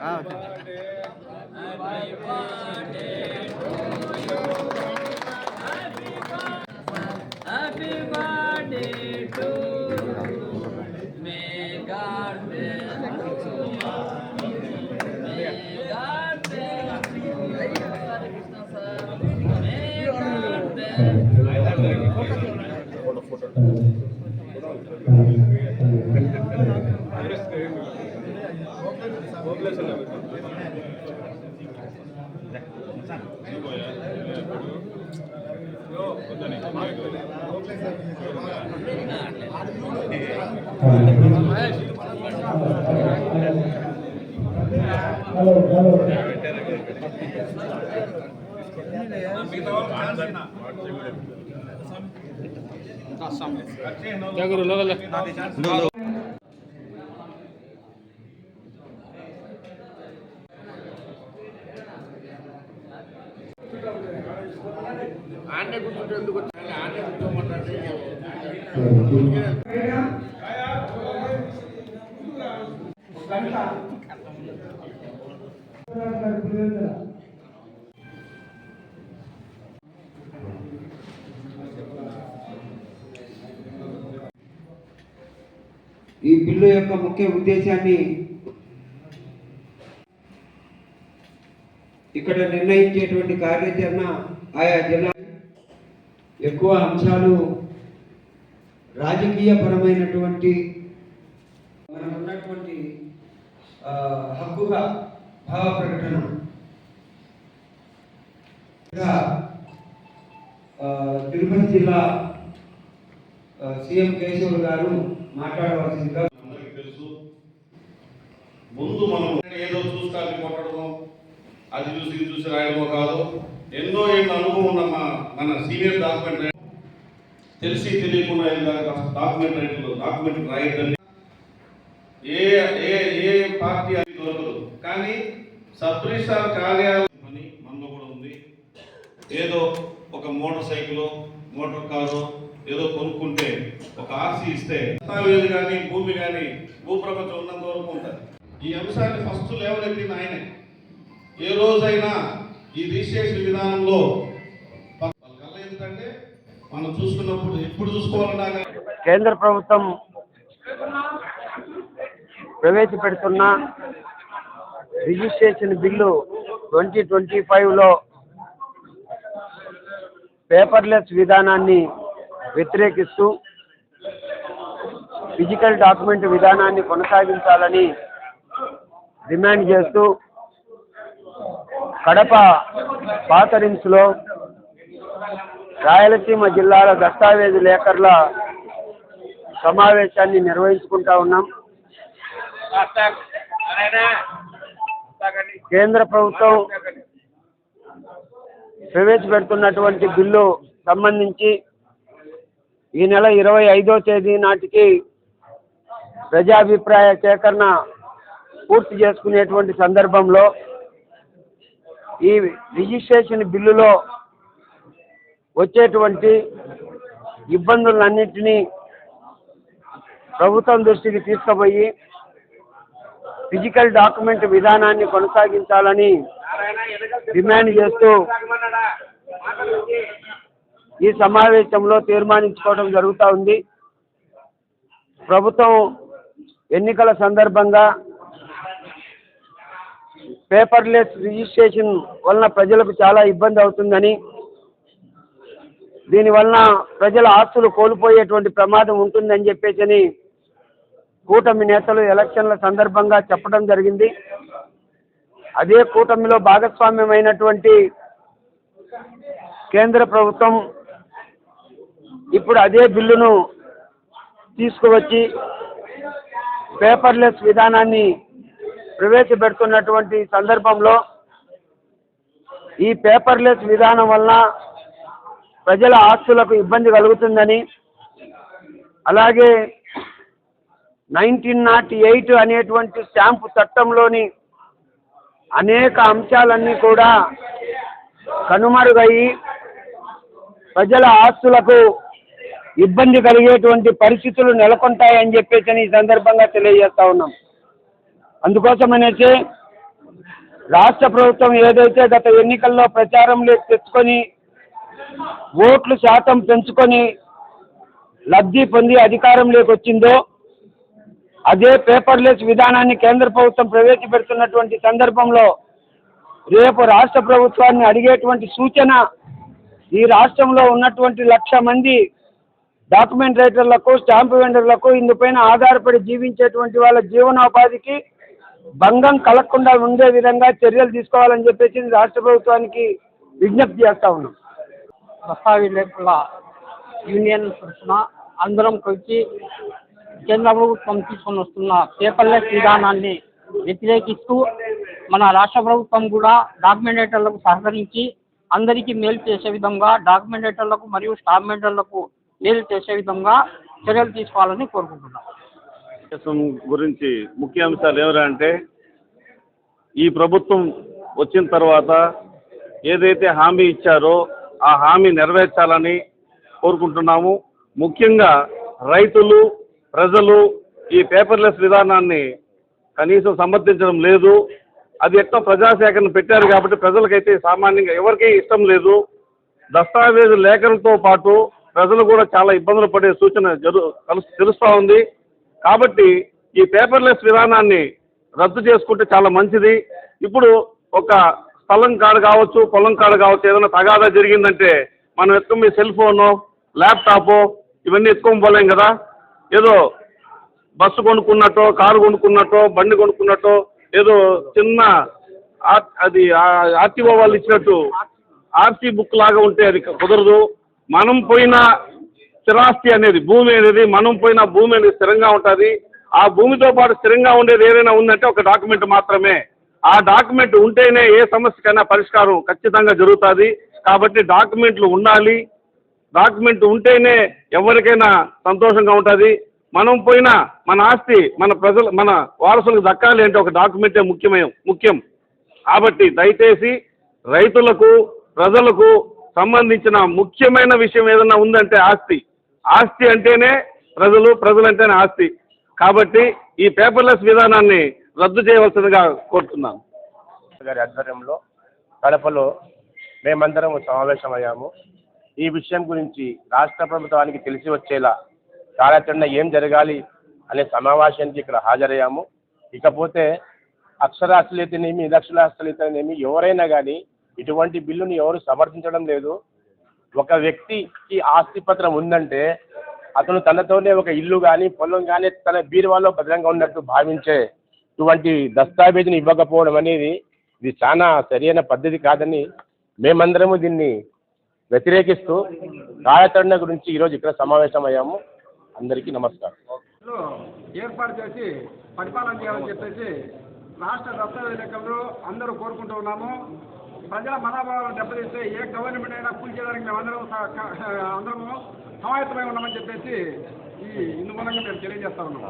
Happy ఈ యొక్క ముఖ్య ఉద్దేశాన్ని ఇక్కడ నిర్ణయించేటువంటి కార్యాచరణ ఆయా జిల్లా ఎక్కువ అంశాలు రాజకీయ పరమైనటువంటి మనకు ఉన్నటువంటి హక్కుగా భావ ప్రకటన. తిరుపతి జిల్లా సీఎం కేశవులు గారు మాట్లాడవలసిందిగా ముందు మనం ఏదో చూస్తానికి కొట్టడమో అది చూసి ఇది చూసి రాయడమో కాదు ఎన్నో ఏళ్ళ అనుభవం ఉన్న మా- మన సీనియర్ డాక్యుమెంట్ తెలిసి తెలియకుండా ఇలా డాక్యుమెంట్ రైటర్లు డాక్యుమెంట్ రాయద్దండి ఏ ఏ ఏ పార్టీ అది దొరకదు. కానీ సబ్ రిజిస్ట్రార్ కార్యాలయం అని మనలో కూడా ఉంది. ఏదో ఒక మోటార్ సైకిల్ మోటార్ కారు ఏదో కొనుక్కుంటే ఒక ఆర్సీ ఇస్తే కానీ భూమి కానీ ఫస్ట్ లేవనెత్తింది ఆయనే. ఏ రోజైనా ఈ రిజిస్ట్రేషన్ విధానంలో వాళ్ళ ఏంటంటే మనం చూసుకున్నప్పుడు ఎప్పుడు చూసుకోవాలన్నా కేంద్ర ప్రభుత్వం ప్రవేశపెడుతున్న రిజిస్ట్రేషన్ బిల్లు ట్వంటీ ట్వంటీ ఫైవ్లో పేపర్లెస్ విధానాన్ని వ్యతిరేకిస్తూ ఫిజికల్ డాక్యుమెంట్ విధానాన్ని కొనసాగించాలని డిమాండ్ చేస్తూ కడప పాతరిన్స్లో రాయలసీమ జిల్లాల దస్తావేజు లేఖర్ల సమావేశాన్ని నిర్వహించుకుంటా ఉన్నాం. కేంద్ర ప్రభుత్వం ప్రవేశపెడుతున్నటువంటి బిల్లు సంబంధించి ఈ నెల ఇరవై ఐదో తేదీ నాటికి ప్రజాభిప్రాయ సేకరణ పూర్తి చేసుకునేటువంటి సందర్భంలో ఈ రిజిస్ట్రేషన్ బిల్లులో వచ్చేటువంటి ఇబ్బందులన్నింటినీ ప్రభుత్వం దృష్టికి తీసుకుపోయి ఫిజికల్ డాక్యుమెంట్ విధానాన్ని కొనసాగించాలని డిమాండ్ చేస్తూ ఈ సమావేశంలో తీర్మానించుకోవడం జరుగుతూ ఉంది. ప్రభుత్వం ఎన్నికల సందర్భంగా పేపర్లెస్ రిజిస్ట్రేషన్ వలన ప్రజలకు చాలా ఇబ్బంది అవుతుందని దీనివలన ప్రజల ఆస్తులు కోల్పోయేటువంటి ప్రమాదం ఉంటుందని చెప్పేసి కూటమి నేతలు ఎలక్షన్ల సందర్భంగా చెప్పడం జరిగింది. అదే కూటమిలో భాగస్వామ్యమైనటువంటి కేంద్ర ప్రభుత్వం ఇప్పుడు అదే బిల్లును తీసుకువచ్చి పేపర్లెస్ విధానాన్ని ప్రవేశపెడుతున్నటువంటి సందర్భంలో ఈ పేపర్లెస్ విధానం వలన ప్రజల ఆస్తులకు ఇబ్బంది కలుగుతుందని అలాగే నైన్టీన్ నాట్ ఎయిట్ అనేటువంటి స్టాంపు చట్టంలోని అనేక అంశాలన్నీ కూడా కనుమరుగయ్యి ప్రజల ఆస్తులకు ఇబ్బంది కలిగేటువంటి పరిస్థితులు నెలకొంటాయని చెప్పేసి ఈ సందర్భంగా తెలియజేస్తా ఉన్నాం. అందుకోసమనేసి రాష్ట్ర ప్రభుత్వం ఏదైతే గత ఎన్నికల్లో ప్రచారంలో తెచ్చుకొని ఓట్లు శాతం పెంచుకొని లబ్ధి పొంది అధికారంలోకి వచ్చిందో అదే పేపర్లెస్ విధానాన్ని కేంద్ర ప్రభుత్వం ప్రవేశపెడుతున్నటువంటి సందర్భంలో రేపు రాష్ట్ర ప్రభుత్వాన్ని అడిగేటువంటి సూచన ఈ రాష్ట్రంలో ఉన్నటువంటి లక్ష మంది డాక్యుమెంట్ రైటర్లకు స్టాంపు వెండర్లకు ఇందుపైన ఆధారపడి జీవించేటువంటి వాళ్ళ జీవనోపాధికి భంగం కలగకుండా ఉండే విధంగా చర్యలు తీసుకోవాలని చెప్పేసి రాష్ట్ర ప్రభుత్వానికి విజ్ఞప్తి చేస్తా ఉన్నాం. దస్తావేజుల యూనియన్ తరఫున అందరం కలిసి కేంద్ర ప్రభుత్వం తీసుకొని వస్తున్న పేపర్లెస్ విధానాన్ని వ్యతిరేకిస్తూ మన రాష్ట్ర ప్రభుత్వం కూడా డాక్యుమెంటేటర్లకు సహకరించి అందరికీ మేలు చేసే విధంగా డాక్యుమెంటేటర్లకు మరియు స్టాంపేటర్లకు మేలు చేసే విధంగా చర్యలు తీసుకోవాలని కోరుకుంటున్నాం. దేశం గురించి ముఖ్య అంశాలు అంటే ఈ ప్రభుత్వం వచ్చిన తర్వాత ఏదైతే హామీ ఇచ్చారో ఆ హామీ నెరవేర్చాలని కోరుకుంటున్నాము. ముఖ్యంగా రైతులు ప్రజలు ఈ పేపర్లెస్ విధానాన్ని కనీసం సమర్థించడం లేదు. అది ఎట్లా ప్రజాసేకరణ పెట్టారు కాబట్టి ప్రజలకైతే సామాన్యంగా ఎవరికీ ఇష్టం లేదు. దస్తావేజు లేఖలతో పాటు ప్రజలు కూడా చాలా ఇబ్బందులు పడే సూచన జరు తెలుస్తూ ఉంది. కాబట్టి ఈ పేపర్లెస్ విధానాన్ని రద్దు చేసుకుంటే చాలా మంచిది. ఇప్పుడు ఒక స్థలం కాడ కావచ్చు పొలం కాడ కావచ్చు ఏదైనా తగాదా జరిగిందంటే మనం ఎత్తుకుని మీ సెల్ ఫోను ల్యాప్టాప్ ఇవన్నీ ఎత్తుకొని పోలేం కదా. ఏదో బస్సు కొనుక్కున్నట్టో కారు కొనుక్కున్నట్టో బండి కొనుక్కున్నట్టో ఏదో చిన్న ఆర్- అది ఆర్టీఓ వాళ్ళు ఇచ్చినట్టు ఆర్సీ బుక్ లాగా ఉంటే అది కుదరదు. మనం పోయినా స్థిరాస్తి అనేది భూమి అనేది మనం పోయిన భూమి అనేది స్థిరంగా ఉంటుంది. ఆ భూమితో పాటు స్థిరంగా ఉండేది ఏదైనా ఉందంటే ఒక డాక్యుమెంట్ మాత్రమే. ఆ డాక్యుమెంట్ ఉంటేనే ఏ సమస్యకైనా పరిష్కారం ఖచ్చితంగా జరుగుతుంది. కాబట్టి డాక్యుమెంట్లు ఉండాలి. డాక్యుమెంట్ ఉంటేనే ఎవరికైనా సంతోషంగా ఉంటుంది. మనం పోయినా మన ఆస్తి మన ప్రజలు మన వారసులకు దక్కాలి అంటే ఒక డాక్యుమెంటే ముఖ్యమైన ముఖ్యం. కాబట్టి దయచేసి రైతులకు ప్రజలకు సంబంధించిన ముఖ్యమైన విషయం ఏదైనా ఉందంటే ఆస్తి. ఆస్తి అంటేనే ప్రజలు ప్రజలంటేనే ఆస్తి. కాబట్టి ఈ పేపర్లెస్ విధానాన్ని రద్దు చేయవలసిందిగా కోరుతున్నాను. గారి ఆధ్వర్యంలో కడపలో మేమందరం సమావేశమయ్యాము. ఈ విషయం గురించి రాష్ట్ర ప్రభుత్వానికి తెలిసి వచ్చేలా కార్యాచరణ ఏం జరగాలి అనే సమావేశానికి ఇక్కడ హాజరయ్యాము. ఇకపోతే అక్షరాస్యులైతేనేమి నిరక్షరాస్యులైతేనేమి ఎవరైనా కానీ ఇటువంటి బిల్లుని ఎవరు సమర్థించడం లేదు. ఒక వ్యక్తికి ఆస్తి పత్రం ఉందంటే అతను తనతోనే ఒక ఇల్లు కానీ పొలం కానీ తన బీరువాలో భద్రంగా ఉన్నట్టు భావించే ఇటువంటి దస్తావేజుని ఇవ్వకపోవడం అనేది ఇది చాలా సరైన పద్ధతి కాదని మేమందరము దీన్ని వ్యతిరేకిస్తూ కార్యాచరణ గురించి ఈరోజు ఇక్కడ సమావేశమయ్యాము. అందరికీ నమస్కారం. ఏర్పాటు చేసి పరిపాలన చేయాలని చెప్పేసి రాష్ట్ర దస్తావేజ్ లెక్కలు అందరూ కోరుకుంటూ ఉన్నాము. ప్రజల మనోభావాలు దెబ్బతీస్తే ఏ గవర్నమెంట్ అయినా కూల్చేయడానికి మేము అందరం అందరము సమాయత్తమై ఉన్నామని చెప్పేసి ఈ ఇందు మూలంగా మేము తెలియజేస్తా ఉన్నాము